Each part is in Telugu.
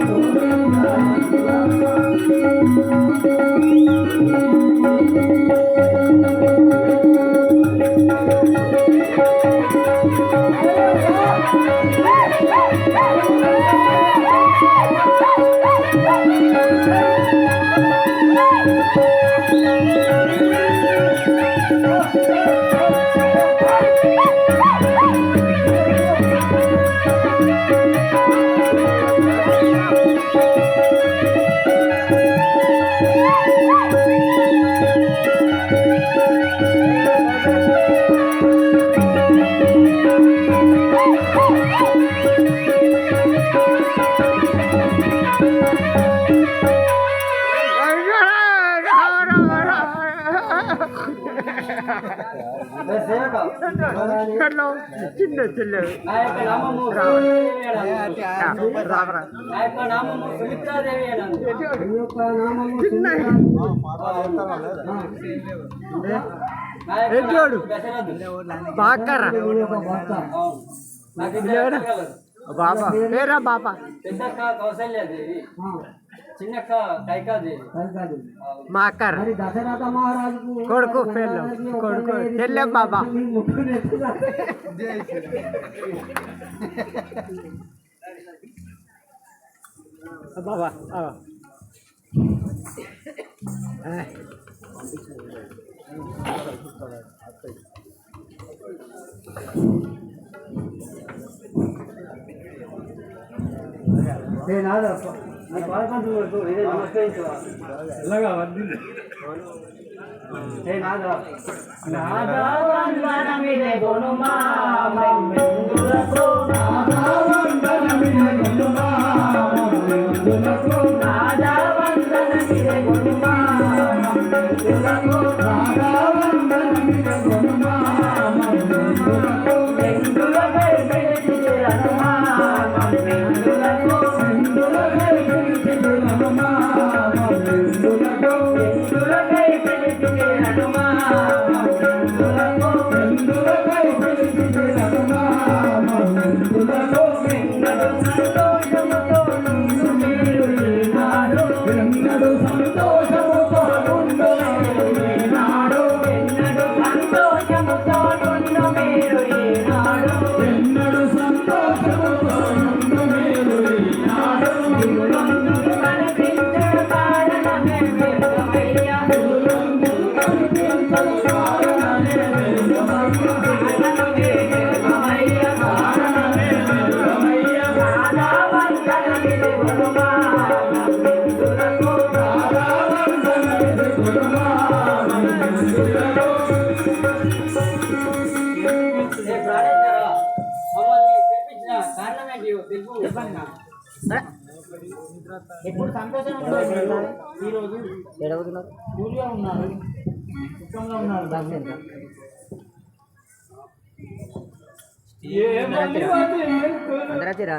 Thank you. ఇక్కడలో చిన్న చిన్న చిన్న ఎడ్డోడు బాకర బాబా పేరా బాబా? కౌశల్యాదేవి చిన్నక్క కైకాది మా అక్కర్ కొడుకు పెళ్ళు కొడుకు చెల్లె బాబా బాబా ఏ నాదప్ప నాదావందనమిలే గొనుమా మమ్మెందులకు నాదావందనమిలే గొనుమా మమ్మెందులకు నాదావందనమిలే గొనుమా మమ్మెందులకు నాదా ఎప్పుడు సంతోషంగా ఈరోజు ఊళ్ళో ఉన్నారు. సుఖంగా ఉన్నారు అందరాజీరా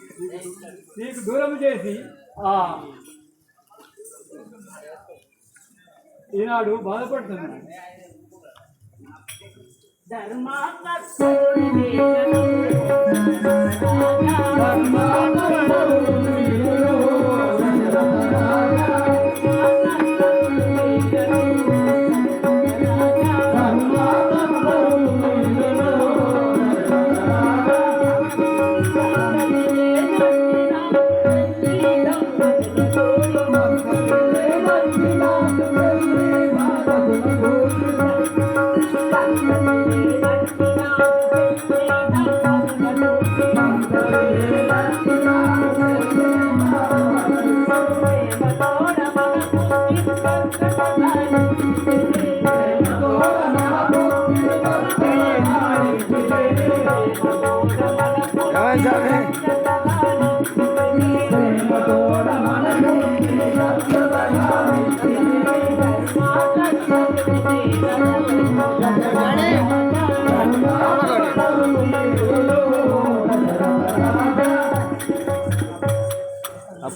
నీకు దూరం చేసి ఆ ఈనాడు బాధపడుతున్నాను Come on,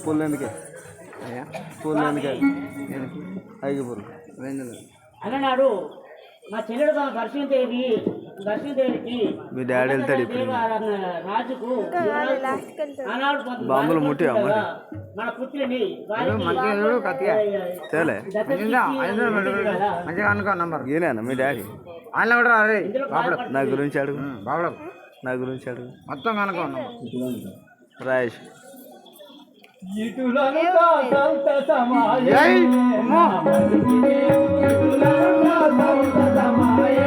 పూలు ఎందుకే ఐగుపూలు అన్ననాడు మా చెల్లెడు తన దర్శనదేవి దర్శనదేవికి మీ డాడీ వెళ్తాడు ఇప్పుడు. రాజుకు ఆనాడు బాంబులు? బాధ మన పుత్రిని తేలే. మంచిగా అనుకో నంబర్. ఈయన మీ డాడీ? ఆయన కూడా అరే బాబుడు నా గురించి అడుగు. బాబుడు నా గురించి అడుగు. మొత్తం కనుకో రాయేష్ సమాయే. ఇటులను కాసంత సమాయే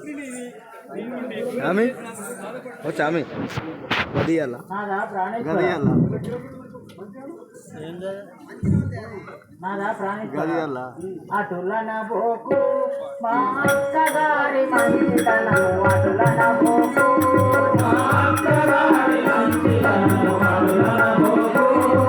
ఆమె వచ్చా ఆమె గదియాల. గదియాల. గదియాల. ప్రాణేశ్వర గది మా అక్కగారి మా అక్కగారి